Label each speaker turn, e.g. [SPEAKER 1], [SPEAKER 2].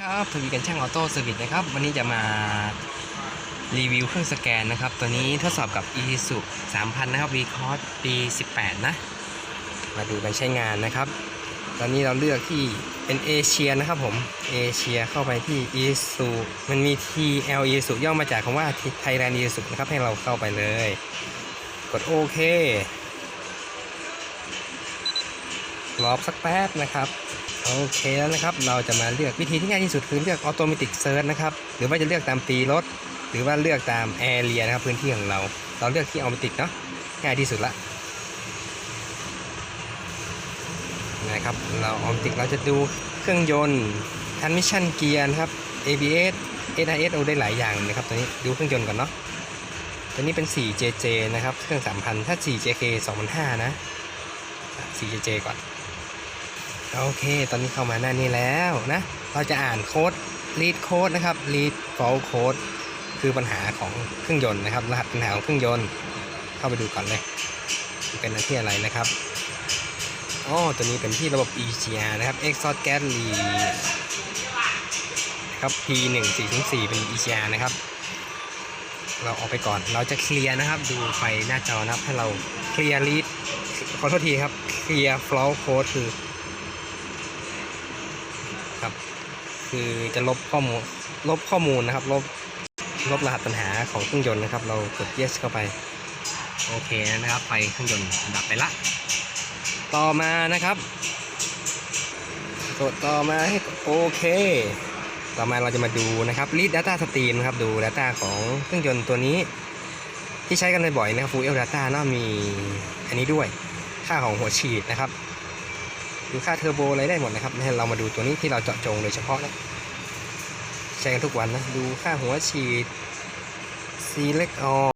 [SPEAKER 1] ครับทวีกันช่างออโต้เซอร์วิสนะครับ วันนี้จะมารีวิวเครื่องสแกนนะครับ ตัวนี้ทดสอบกับ e s u 3000 นะครับ v c o s ปี 18 นะ มาดูการใช้งานนะครับ ตอนนี้เราเลือกที่เป็นเอเชียนะครับผมเอเชียเข้าไปที่ e s u มันมี TL e s u ย่อมาจากคำว่า Thailand e s u นะครับ ให้เราเข้าไปเลย กดโอเครอสักแป๊บนะครับ โอเคแล้วนะครับ เราจะมาเลือกวิธีที่ง่ายที่สุดคือเลือก Automatic Search นะครับ หรือว่าจะเลือกตามปีรถ หรือว่าเลือกตาม Area นะครับพื้นที่ของเรา เราเลือกที่ Automatic เนาะง่ายที่สุดละนะครับเรา Automatic เราจะดูเครื่องยนต์ Transmission Gear นะครับ ABS AIS เอาได้หลายอย่างนะครับตัวนี้ดูเครื่องยนต์ก่อนเนาะตัวนี้เป็น 4JJ นะครับเครื่อง 3,000 ถ้า 4JK 2,500นะ 4JJ ก่อน โอเค ตอนนี้เข้ามาหน้านี้แล้วนะ เราจะอ่านโค้ด read code นะครับ read fault code คือปัญหาของเครื่องยนต์นะครับ รหัสปัญหาของเครื่องยนต์ เข้าไปดูก่อนเลย เป็นอันที่อะไรนะครับอ๋อตัวนี้เป็นที่ระบบ EGR นะครับ exhaust gas leak นะครับ P1 404 เป็น EGR นะครับ เราออกไปก่อน เราจะเคลียร์นะครับ ดูไฟหน้าจอนะครับ ให้เราเคลียร์ read ขอโทษทีครับ เคลียร์ fault code คือ ครับ คือจะลบข้อมูลลบข้อมูลนะครับ ลบลบรหัสปัญหาของเครื่องยนต์นะครับ เรากด yes เข้าไป โอเคนะครับไฟเครื่องยนต์ดับไปละ ต่อมานะครับกดต่อมาให้โอเค ต่อมาเราจะมาดูนะครับ read data stream นะครับ ดู data ของเครื่องยนต์ตัวนี้ ที่ใช้กันบ่อยๆนะครับ fuel data เนามีอันนี้ด้วย ค่าของหัวฉีดนะครับ ดูค่าเทอร์โบอะไรได้หมดนะครับให้เรามาดูตัวนี้ที่เราเจาะจงโดยเฉพาะนะใช้กันทุกวันนะ ดูค่าหัวฉีด Selector